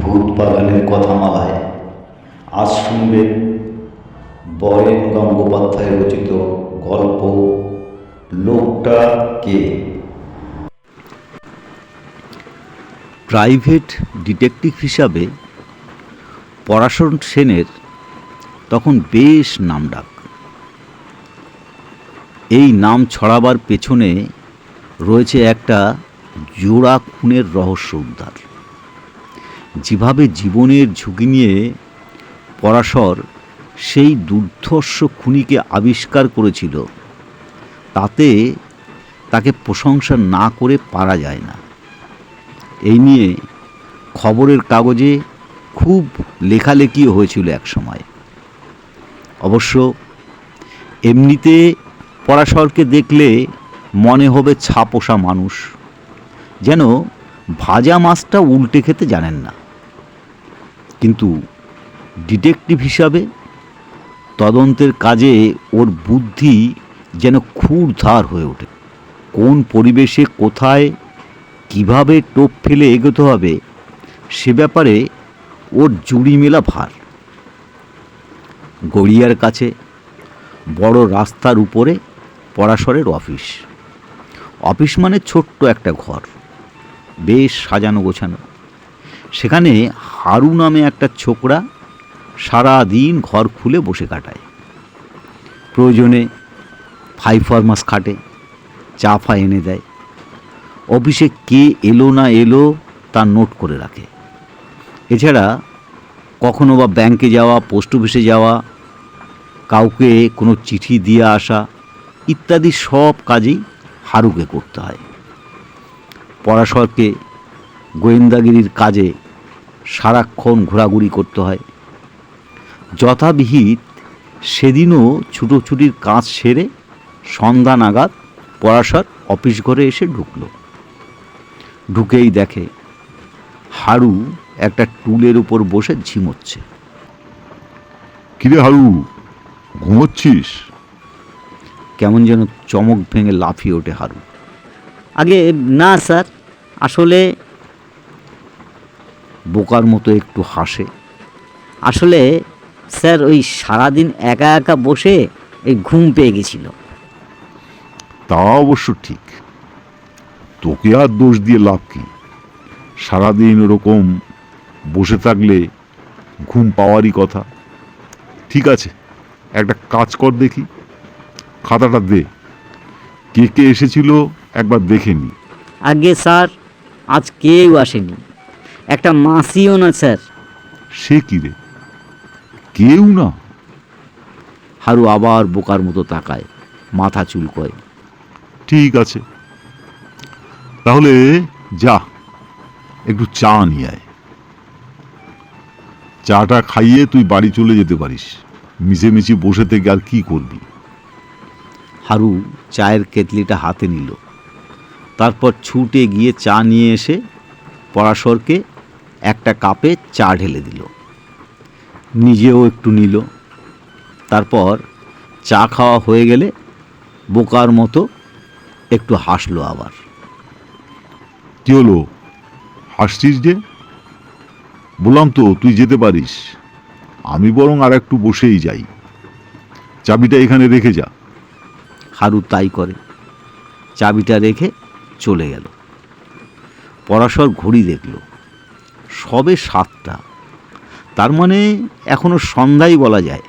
ভূত বাগানের কথামালায়। আজ শুনবেন বরেন গঙ্গোপাধ্যায় রচিত গল্প, লোকটা কে? প্রাইভেট ডিটেকটিভ হিসাবে পরাশর সেনের তখন বেশ নামডাক। এই নাম ছড়াবার পেছনে রয়েছে একটা জোড়া খুনের রহস্য উদ্ধার। যেভাবে জীবনের ঝুঁকি নিয়ে পরাশর সেই দুর্ধর্ষ খুনিকে আবিষ্কার করেছিল, তাতে তাকে প্রশংসা না করে পারা যায় না। এই নিয়ে খবরের কাগজে খুব লেখালেখিও হয়েছিল এক সময়। অবশ্য এমনিতে পরাশরকে দেখলে মনে হবে ছাপোষা মানুষ, যেন ভাজা মাছটা উল্টে খেতে জানেন না। কিন্তু ডিটেকটিভ হিসাবে তদন্তের কাজে ওর বুদ্ধি যেন ক্ষুরধার হয়ে ওঠে। কোন পরিবেশে কোথায় কীভাবে টোপ ফেলে এগোতে হবে সে ব্যাপারে ওর জুড়ি মেলা ভার। গড়িয়ার কাছে বড় রাস্তার উপরে পরাশরের অফিস। অফিস মানে ছোট্ট একটা ঘর। বেশ সাজানো গোছানো। সেখানে হারু নামে একটা ছোকরা সারা দিন ঘর খুলে বসে কাটায়। প্রয়োজনে ফাইভ ফরমাস খাটে, চা ফা এনে দেয়। অফিসে কে এলো না এলো তা নোট করে রাখে। এছাড়া কখনো বা ব্যাংকে যাওয়া, পোস্ট অফিসে যাওয়া, কাউকে কোনো চিঠি দিয়ে আসা ইত্যাদি সব কাজেই হারুকে করতে হয়। পরাশরকে গোয়েন্দাগিরির কাজে সারাক্ষণ ঘোরাঘুরি করতে হয়। যথাবিহিত সেদিনও ছুটোছুটির কাজ সেরে সন্ধ্যা নাগাদ পরাশর অফিস ঘরে এসে ঢুকলো। ঢুকেই দেখে হাড়ু একটা টুলের উপর বসে ঝিমোচ্ছে। কিরে হারু ঘুমোচ্ছিস? কেমন যেন চমক ভেঙে লাফিয়ে ওঠে হাড়ু আগে না স্যার আসলে বোকার মতো একটু হাসে। আসলে স্যার ওই সারাদিন একা একা বসে এই ঘুম পেয়ে গেছিল। তা অবশ্য ঠিক। তোকে আর দোষ দিয়ে লাভ কি? সারাদিন ওরকম বসে থাকলে ঘুম পাওয়ারই কথা। ঠিক আছে একটা কাজ কর দেখি। খাতাটা দে। কে কে এসেছিল একবার দেখে নি। আগে স্যার আজ কেউ আসেনি। একটা মাসিও না, স্যার। সে কি রে? কেউ না। হারু আবার বোকার মতো তাকায়, মাথা চুলকয়। ঠিক আছে। তাহলে যা, একটু চা নিয়ে আয়। চাটা খাইয়ে তুই বাড়ি চলে যেতে পারিস। মিশে বসে থেকে আর কি করবি? হারু চায়ের কেতলিটা হাতে নিল। তারপর ছুটে গিয়ে চা নিয়ে এসে পরাশরকে একটা কাপে চা ঢেলে দিল। নিজেও একটু নিল। তারপর চা খাওয়া হয়ে গেলে বোকার মতো একটু হাসলো আবার। কি হলো? হাসছিস যে? বললাম তো তুই যেতে পারিস। আমি বরং আর একটু বসেই যাই। চাবিটা এখানে রেখে যা। হারু তাই করে। চাবিটা রেখে চলে গেল। পরাশর ঘড়ি দেখল। সবে সাতটা। তার মানে এখনও সন্ধ্যাই বলা যায়।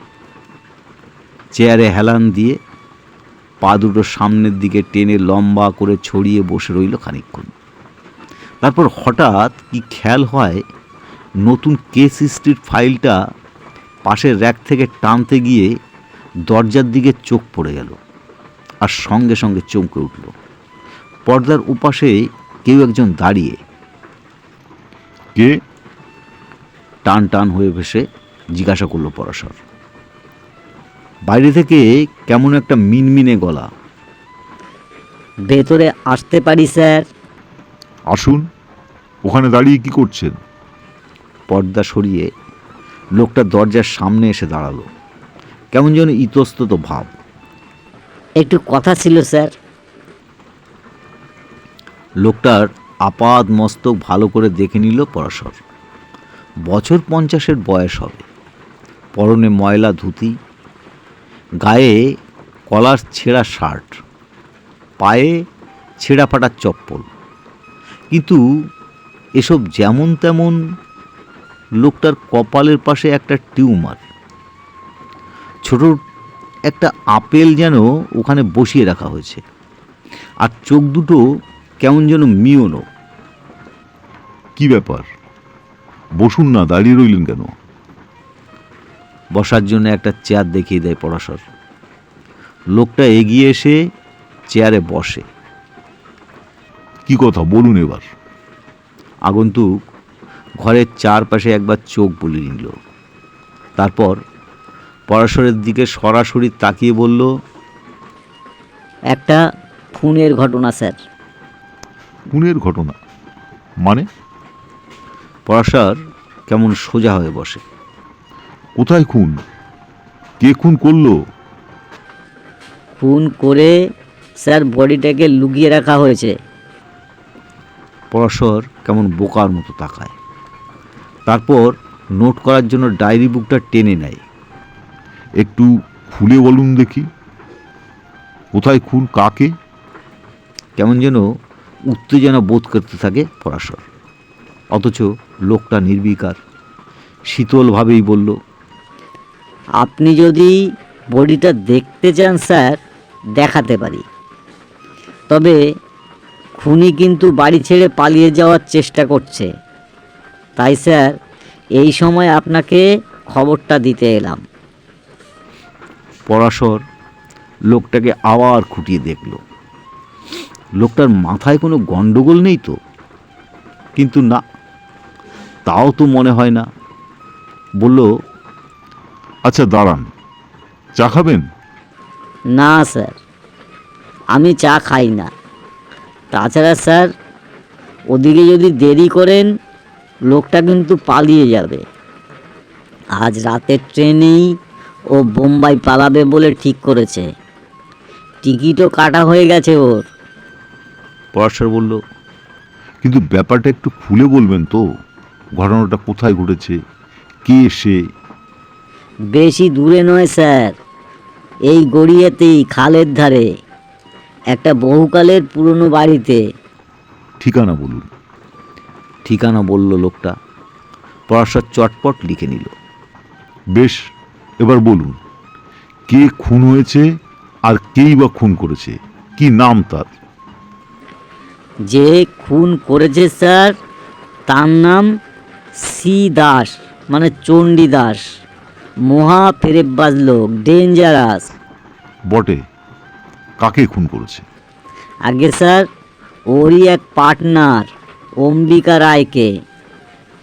চেয়ারে হেলান দিয়ে পা দুটো সামনের দিকে টেনে লম্বা করে ছড়িয়ে বসে রইল খানিকক্ষণ। তারপর হঠাৎ কি খেয়াল হয়, নতুন কেস হিস্ট্রির ফাইলটা পাশের র্যাক থেকে টানতে গিয়ে দরজার দিকে চোখ পড়ে গেল আর সঙ্গে সঙ্গে চমকে উঠল। পর্দার উপাসে কেউ একজন দাঁড়িয়ে। কে? টান টান হয়ে ভেসে জিজ্ঞাসা করল পরাশর। বাইরে থেকে কেমন একটা মিনমিনে গলা। ভেতরে আসতে পারি স্যার? আসুন। ওখানে দাঁড়িয়ে কি করছেন? পর্দা সরিয়ে লোকটা দরজার সামনে এসে দাঁড়াল। কেমন যেন ইতস্তত ভাব। একটু কথা ছিল স্যার। লোকটার আপাদ মস্তক ভালো করে দেখে নিল পরাশর। বছর পঞ্চাশের বয়স হবে। পরনে ময়লা ধুতি, গায়ে কলার ছেঁড়া শার্ট, পায়ে ছেঁড়া ফাটা চপ্পল। কিন্তু এসব যেমন তেমন লোকটার কপালের পাশে একটা টিউমার। ছোট একটা আপেল যেন ওখানে বসিয়ে রাখা হয়েছে। আর চোখ দুটো কেমন যেন মিওনো কি ব্যাপার? বসুন না দাঁড়িয়ে রইলেন কেন? বসার জন্য একটা চেয়ার দেখিয়ে দেয় পরাশর। লোকটা এগিয়ে এসে চেয়ারে বসে। কি কথা বলুন এবার। আগন্তুক ঘরের চারপাশে একবার চোখ বলে নিল। তারপর পরাশরের দিকে সরাসরি তাকিয়ে বলল একটা খুনের ঘটনা স্যার। খুনের ঘটনা? মানে? পরাশর কেমন সোজা হয়ে বসে। কোথায় খুন? কে খুন করল? খুন করে স্যার বডিটাকে লুকিয়ে রাখা হয়েছে। পরাশর কেমন বোকার মতো তাকায়। তারপর নোট করার জন্য ডায়েরি বুকটা টেনে নেয়। একটু খুলে বলুন দেখি। কোথায় খুন কাকে? কেমন যেন উত্তেজনা বোধ করতে থাকে পরাশর। অথচ লোকটা নির্বিকার। শীতলভাবেই বলল আপনি যদি বডিটা দেখতে চান স্যার দেখাতে পারি। তবে খুনি কিন্তু বাড়ি ছেড়ে পালিয়ে যাওয়ার চেষ্টা করছে। তাই স্যার এই সময় আপনাকে খবরটা দিতে এলাম। পরাশর লোকটাকে আবার খুঁটিয়ে দেখল। লোকটার মাথায় কোনো গণ্ডগোল নেই তো? কিন্তু না তাও তো মনে হয় না। বলল আচ্ছা দাঁড়ান। চা খাবেন? না স্যার। আমি চা খাই না। তাছাড়া স্যার ওদিকে যদি দেরি করেন লোকটা কিন্তু পালিয়ে যাবে। আজ রাতের ট্রেনেই ও বোম্বাই পালাবে বলে ঠিক করেছে। টিকিটও কাটা হয়ে গেছে ওর। পরাশর বলল কিন্তু ব্যাপারটা একটু খুলে বলবেন তো। ঘটনাটা কোথায় ঘটেছে? কে সে? বেশি দূরে নয় স্যার। এই গড়িয়াতেই খালের ধারে। একটা বহুকালের পুরনো বাড়িতে। ঠিকানা বলুন। ঠিকানা বলল লোকটা। পরাশর চটপট লিখে নিল। বেশ এবার বলুন। কে খুন হয়েছে আর কেই বা খুন করেছে? কি নাম তার? যে খুন করেছে স্যার তার নাম সি দাস মানে চণ্ডী দাস। মহা ফেরেববাজ লোক ডেঞ্জারাস বটে কাকে খুন করেছে? আগে স্যার ওরই এক পার্টনার অম্বিকা রায়কে।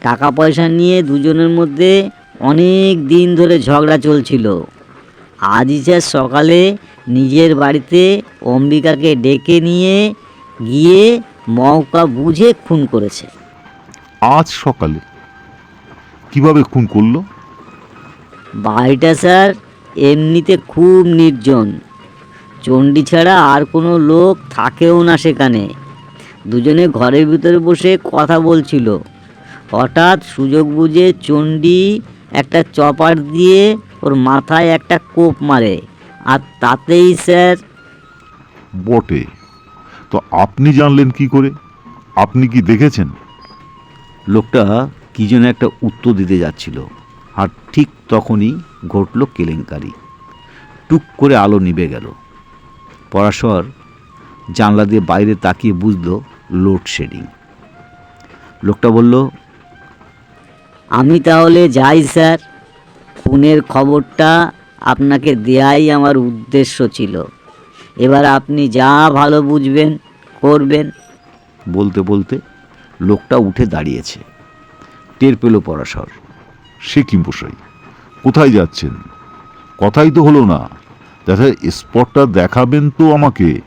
টাকা পয়সা নিয়ে দুজনের মধ্যে অনেক দিন ধরে ঝগড়া চলছিল। আজই স্যার সকালে নিজের বাড়িতে অম্বিকাকে ডেকে নিয়ে গিয়ে মৌকা বুঝে খুন করেছে। আজ সকালে কীভাবে খুন করল? বাড়িটা স্যার এমনিতে খুব নির্জন। চণ্ডী ছাড়া আর কোনো লোক থাকেও না সেখানে। দুজনে ঘরের ভিতরে বসে কথা বলছিল। হঠাৎ সুযোগ বুঝে চণ্ডী একটা চপার দিয়ে ওর মাথায় একটা কোপ মারে। আর তাতেই স্যার বটে। তো আপনি জানলেন কি করে? আপনি কি দেখেছেন? লোকটা কি যেন একটা উত্তর দিতে যাচ্ছিল। আর ঠিক তখনই ঘটল কেলেঙ্কারি। টুক করে আলো নিভে গেল। পরাশর জানলা দিয়ে বাইরে তাকিয়ে বুঝল লোডশেডিং লোকটা বলল আমি তাহলে যাই স্যার। খুনের খবরটা আপনাকে দেয়াই আমার উদ্দেশ্য ছিল। এবার আপনি যা ভালো বুঝবেন করবেন। বলতে বলতে লোকটা উঠে দাঁড়িয়েছে। টের পেল পরাশর। সে কি মশাই? কোথায় যাচ্ছেন? কথাই তো হলো না। দেখা স্পটটা দেখাবেন তো আমাকে।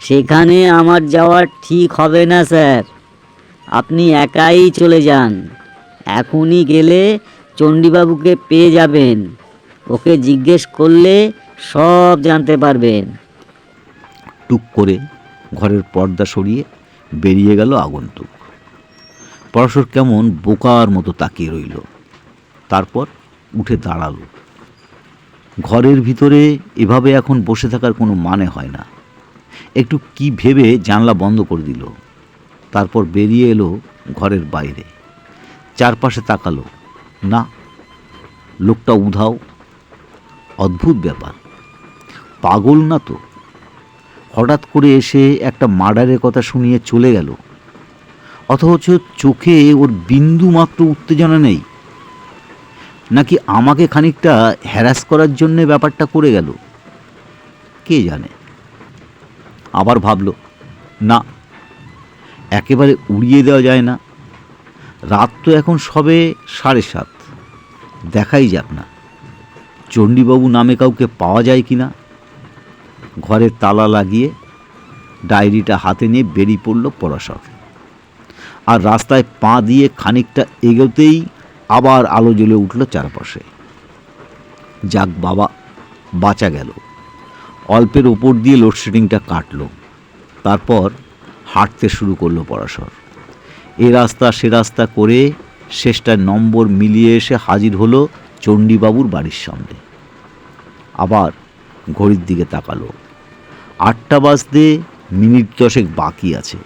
সেখানে আমার যাওয়া ঠিক হবে না স্যার। আপনি একাই চলে যান। এখনই গেলে চণ্ডীবাবুকে পেয়ে যাবেন। ওকে জিজ্ঞেস করলে সব জানতে পারবেন। টুক করে ঘরের পর্দা সরিয়ে বেরিয়ে গেল আগন্তুক। পরশর কেমন বোকার মতো তাকিয়ে রইল। তারপর উঠে দাঁড়াল। ঘরের ভিতরে এভাবে এখন বসে থাকার কোনো মানে হয় না। একটু কি ভেবে জানলা বন্ধ করে দিল। তারপর বেরিয়ে এলো ঘরের বাইরে। চারপাশে তাকালো। না, লোকটা উধাও। অদ্ভুত ব্যাপার। পাগল না তো? হঠাৎ করে এসে একটা মার্ডারের কথা শুনিয়ে চলে গেল। অথচ চোখে ওর বিন্দু মাত্র উত্তেজনা নেই। নাকি আমাকে খানিকটা হ্যারাস করার জন্য ব্যাপারটা করে গেল? কে জানে? আবার ভাবলো, না, একেবারে উড়িয়ে দেওয়া যায় না। রাত তো এখন সবে সাড়ে সাত। দেখাই যাক না। চণ্ডীবাবু নামে কাউকে পাওয়া যায় কি না? ঘরে তালা লাগিয়ে ডায়েরিটা হাতে নিয়ে বেরিয়ে পড়ল পরাশর আর রাস্তায় পা দিয়ে খানিকটা এগোতেই আবার আলো জ্বলে উঠল চারপাশে। যাক বাবা, বাঁচা গেল। অল্পের ওপর দিয়ে লোডশেডিংটা কাটলো। তারপর হাঁটতে শুরু করল পরাশর। এ রাস্তা সে রাস্তা করে শেষটা নম্বর মিলিয়ে এসে হাজির হলো চণ্ডীবাবুর বাড়ির সামনে। আবার ঘড়ির দিকে তাকালো। আটটা বাজতে মিনিট দশেক বাকি আছে।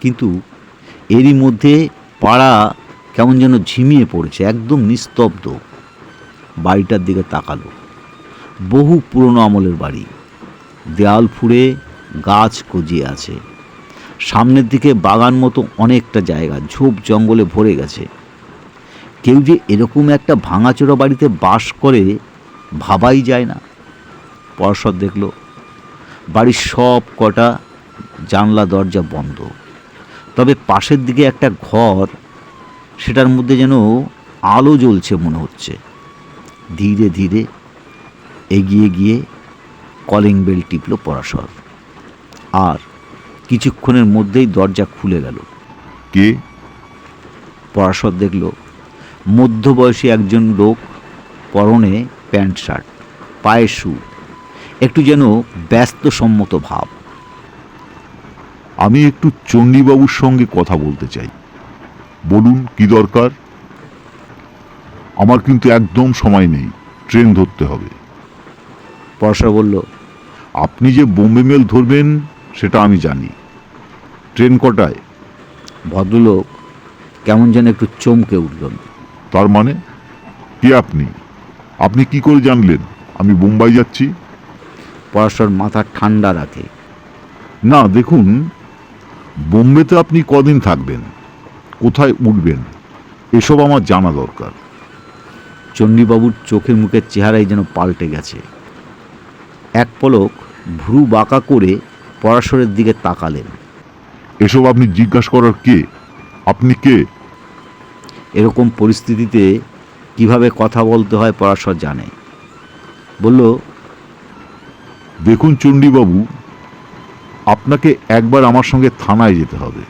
কিন্তু এরই মধ্যে পাড়া কেমন যেন ঝিমিয়ে পড়েছে, একদম নিস্তব্ধ। বাড়িটার দিকে তাকালো। বহু পুরনো আমলের বাড়ি। দেয়াল ফুঁড়ে গাছ গজিয়ে আছে। সামনের দিকে বাগান মতো অনেকটা জায়গা, ঝোপ জঙ্গলে ভরে গেছে। কেউ যে এরকম একটা ভাঙাচোরা বাড়িতে বাস করে ভাবাই যায় না। পরশর দেখল, বাড়ির সব কটা জানলা দরজা বন্ধ। তবে পাশের দিকে একটা ঘর সেটার মধ্যে যেন আলো জ্বলছে মনে হচ্ছে। ধীরে ধীরে এগিয়ে গিয়ে কলিং বেল টিপল পরাশর। আর কিছুক্ষণের মধ্যেই দরজা খুলে গেল। কে? পরাশর দেখল মধ্যবয়সী একজন লোক পরনে প্যান্ট শার্ট পায়ে শু একটু যেন ব্যস্তসম্মত ভাব। আমি একটু চণ্ডীবাবুর সঙ্গে কথা বলতে চাই। বলুন কি দরকার? আমার কিন্তু একদম সময় নেই ট্রেন ধরতে হবে। পরাশর বলল আপনি যে বোম্বে মেল ধরবেন সেটা আমি জানি। ট্রেন কটায়? ভদ্রলোক কেমন যেন একটু চমকে উঠলেন। তার মানে? কে আপনি? আপনি কি করে জানলেন? আমি বোম্বাই যাচ্ছি? পরাশর মাথা ঠান্ডা রাখে। না দেখুন বোম্বেতে আপনি কদিন থাকবেন? কোথায় উঠবেন? এসব আমার জানা দরকার। চণ্ডীবাবুর চোখের মুখের চেহারাই যেন পাল্টে গেছে। এক পলক ভ্রু বাঁকা করে পরাশরের দিকে তাকালেন। এসব আপনি জিজ্ঞাসা করার কে? আপনি কে? এরকম পরিস্থিতিতে কীভাবে কথা বলতে হয় পরাশর জানে। বলল দেখুন চণ্ডীবাবু আপনাকে একবার আমার সঙ্গে থানায় যেতে হবে।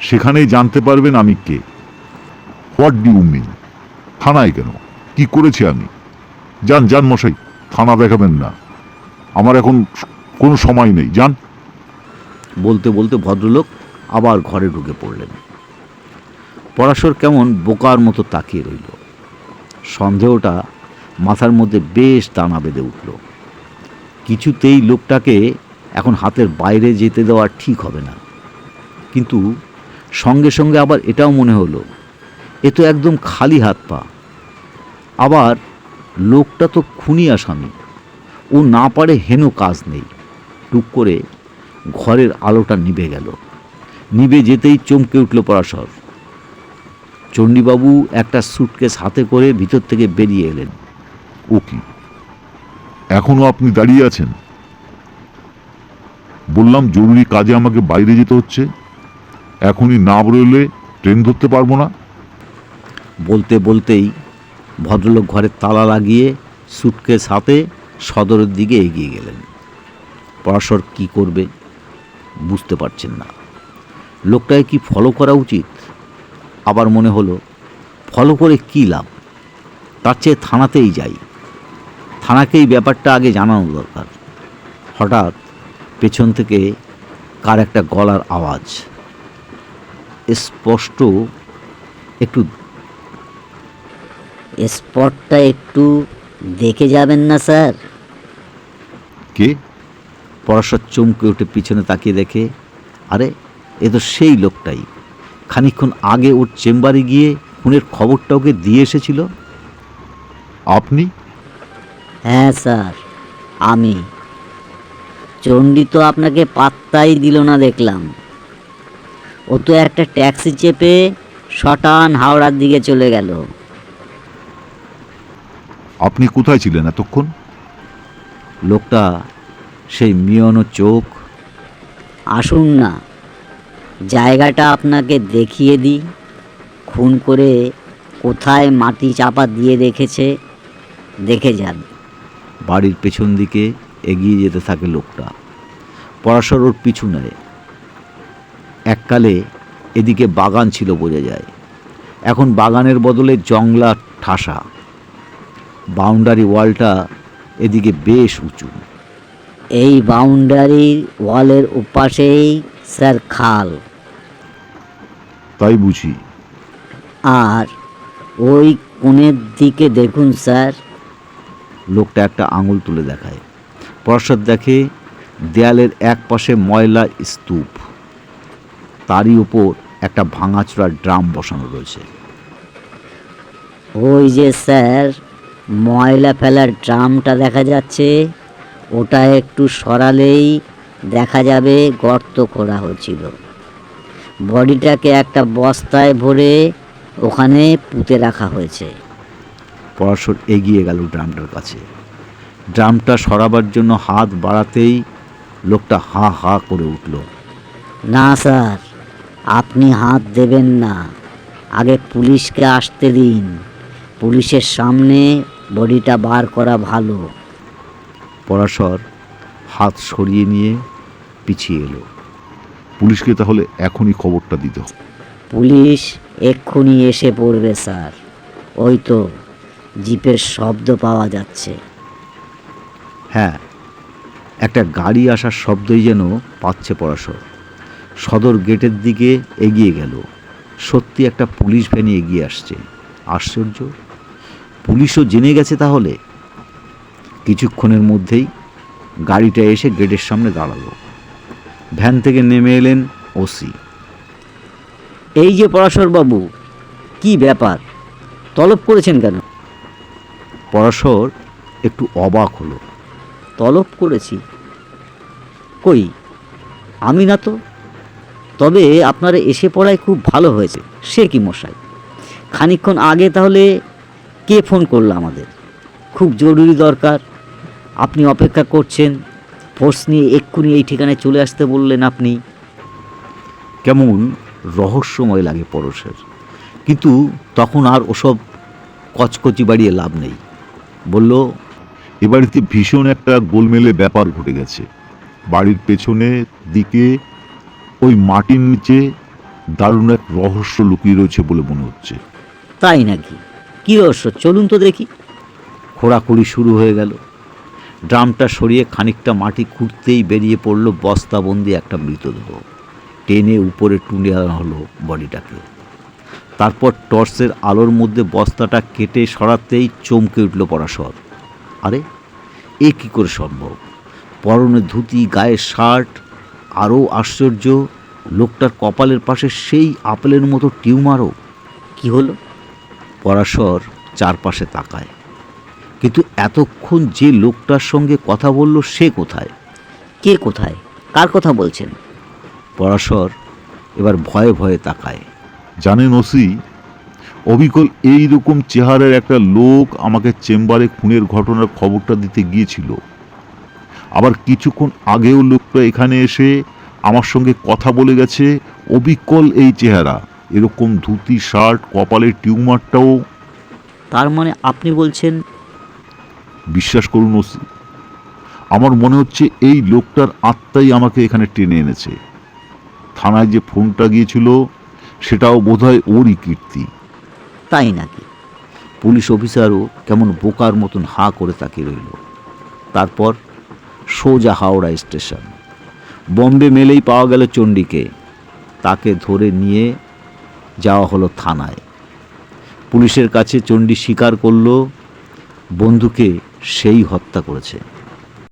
সেখানেই জানতে পারবেন আমি কে। হোয়াট ডু ইউ মিন থানায় কেন? কি করেছি আমি? যান যান মশাই, থানা দেখাবেন না। আমার এখন কোনো সময় নেই। যান। বলতে বলতে ভদ্রলোক আবার ঘরে ঢুকে পড়লেন। পরাশর কেমন বোকার মতো তাকিয়ে রইল। সন্দেহটা মাথার মধ্যে বেশ দানা বেঁধে উঠল। কিছুতেই লোকটাকে এখন হাতের বাইরে যেতে দেওয়া ঠিক হবে না। কিন্তু সঙ্গে সঙ্গে আবার এটাও মনে হলো, এ তো একদম খালি হাত পা। আবার লোকটা তো খুনি আসামি, ও না পারে হেন কাজ নেই। টুক করে ঘরের আলোটা নিভে গেল। নিভে যেতেই চমকে উঠল পরাশর। চণ্ডীবাবু একটা সুটকেস হাতে করে ভিতর থেকে বেরিয়ে এলেন। ও কি? এখনও আপনি দাঁড়িয়ে আছেন? বললাম, জরুরি কাজে আমাকে বাইরে যেতে হচ্ছে। এখনই না বেরোলে ট্রেন ধরতে পারব না। বলতে বলতেই ভদ্রলোক ঘরে তালা লাগিয়ে সুটকেস হাতে সদরের দিকে এগিয়ে গেলেন। পরাশর কি করবে বুঝতে পারছেন না। লোকটাকে কি ফলো করা উচিত? আবার মনে হলো ফলো করে কী লাভ? তার চেয়ে থানাতেই যাই। থানাকেই ব্যাপারটা আগে জানানো দরকার। হঠাৎ পেছন থেকে কার একটা গলার আওয়াজ। স্পষ্ট একটু স্পটটা একটু দেখে যাবেন না স্যার। কে? পরাশর চমকে উঠে পিছনে তাকিয়ে দেখে আরে এ তো সেই লোকটাই। খানিকক্ষণ আগে ওর চেম্বারে গিয়ে খুনের খবরটা ওকে দিয়ে এসেছিল? আপনি? হ্যাঁ স্যার আমি। চণ্ডী তো আপনাকে পাত্তাই দিল না দেখলাম। ও তো একটা ট্যাক্সি চেপে শটান হাওড়ার দিকে চলে গেল। আপনি কোথায় ছিলেন এতক্ষণ? লোকটা সেই মিয়নো চোখ। আসুন না জায়গাটা আপনাকে দেখিয়ে দিই। খুন করে কোথায় মাটি চাপা দিয়ে রেখেছে দেখে যান। বাড়ির পেছন দিকে এগিয়ে যেতে থাকে লোকটা। পরাশর ওর পিছু নেয়। এককালে এদিকে বাগান ছিল বোঝা যায়। এখন বাগানের বদলে জংলা ঠাসা। বাউন্ডারি ওয়ালটা এদিকে বেশ উঁচু। এই বাউন্ডারি ওয়ালের ওপাশেই স্যার খাল। তাই বুঝি। আর ওই কোণের দিকে দেখুন স্যার। লোকটা একটা আঙুল তুলে দেখায়। পরাশর দেখে দেয়ালের এক পাশে ময়লা স্তূপ। তারই ওপর একটা ভাঙাচোরা ড্রাম বসানো রয়েছে। ওই যে স্যার ময়লা ফেলার ড্রামটা দেখা যাচ্ছে। ওটা একটু সরালেই দেখা যাবে গর্ত করা হয়েছিল বডিটাকে একটা বস্তায় ভরে ওখানে পুঁতে রাখা হয়েছে। পরাশর এগিয়ে গেল ড্রামটার কাছে। ড্রামটা সরাবার জন্য হাত বাড়াতেই লোকটা হা হা করে উঠল। না স্যার আপনি হাত দেবেন না। আগে পুলিশকে আসতে দিন। পুলিশের সামনে বডিটা বার করা ভালো। পরাশর হাত সরিয়ে নিয়ে পিছিয়ে এলো। পুলিশকে তাহলে এখনই খবরটা দিতে হবে। পুলিশ এক্ষুনি এসে পড়বে স্যার। ওই তো জিপের শব্দ পাওয়া যাচ্ছে। হ্যাঁ একটা গাড়ি আসার শব্দই যেন পাচ্ছে পরাশর। সদর গেটের দিকে এগিয়ে গেল। সত্যি একটা পুলিশ ভ্যানে এগিয়ে আসছে। আশ্চর্য। পুলিশও জেনে গেছে তাহলে। কিছুক্ষণের মধ্যেই গাড়িটা এসে গেটের সামনে দাঁড়াল। ভ্যান থেকে নেমে এলেন ওসি। এই যে পরাশরবাবু কি ব্যাপার? তলব করেছেন কেন? পরাশর একটু অবাক হলো। তলব করেছি। কই, আমি না তো? তবে আপনারা এসে পড়ায় খুব ভালো হয়েছে। সে কি মশাই? খানিকক্ষণ আগে তাহলে কে ফোন করল আমাদের? খুব জরুরি দরকার। আপনি অপেক্ষা করছেন। ফোর্স নিয়ে এক্ষুনি এই ঠিকানায় চলে আসতে বললেন আপনি। কেমন রহস্যময় লাগে পরশের। কিন্তু তখন আর ওসব কচকচি বাড়িয়ে লাভ নেই। বলল এ বাড়িতে ভীষণ একটা গোলমেলে ব্যাপার ঘটে গেছে। বাড়ির পেছনে দিকে ওই মাটির নিচে দারুণ এক রহস্য লুকিয়ে রয়েছে বলে মনে হচ্ছে। তাই নাকি? কী রহস্য? চলুন তো দেখি। খোঁড়াখুড়ি শুরু হয়ে গেল। ড্রামটা সরিয়ে খানিকটা মাটি খুঁড়তেই বেরিয়ে পড়ল বস্তাবন্দি একটা মৃতদেহ। টেনে উপরে টুনে আনা হলো বডিটাকে। তারপর টর্চের আলোর মধ্যে বস্তাটা কেটে সরাতেই চমকে উঠল পরাশর। আরে এ কী করে সম্ভব? পরনে ধুতি গায়ের শার্ট আরও আশ্চর্য লোকটার কপালের পাশে সেই আপেলের মতো টিউমারও। কি হলো? পরাশর চারপাশে তাকায়। কিন্তু এতক্ষণ যে লোকটার সঙ্গে কথা বলল সে কোথায়? কে কোথায়? কার কথা বলছেন? পরাশর এবার ভয়ে ভয়ে তাকায়। জানেন ওসি অবিকল এই রকম চেহারার একটা লোক আমাকে চেম্বারে খুনের ঘটনার খবরটা দিতে গিয়েছিল। আবার কিছুক্ষণ আগেও লোকটা এখানে এসে আমার সঙ্গে কথা বলে গেছে অবিকল এই চেহারা এরকম ধুতি শার্ট কপালের টিউমারটাও। তার মানে আপনি বলছেন বিশ্বাস করুন ওসি আমার মনে হচ্ছে এই লোকটার আত্মাই আমাকে এখানে টেনে এনেছে। থানায় যে ফোনটা গিয়েছিল সেটাও বোধহয় ওরই কীর্তি। তাই নাকি? পুলিশ অফিসারও কেমন বোকার মতন হাঁ করে তাকিয়ে রইল। তারপর সোজা হাওড়া স্টেশন। বম্বে মেলেই পাওয়া গেল চণ্ডীকে। তাকে ধরে নিয়ে যাওয়া হলো থানায়। পুলিশের কাছে চণ্ডী স্বীকার করল, বন্ধুকে সেই হত্যা করেছে।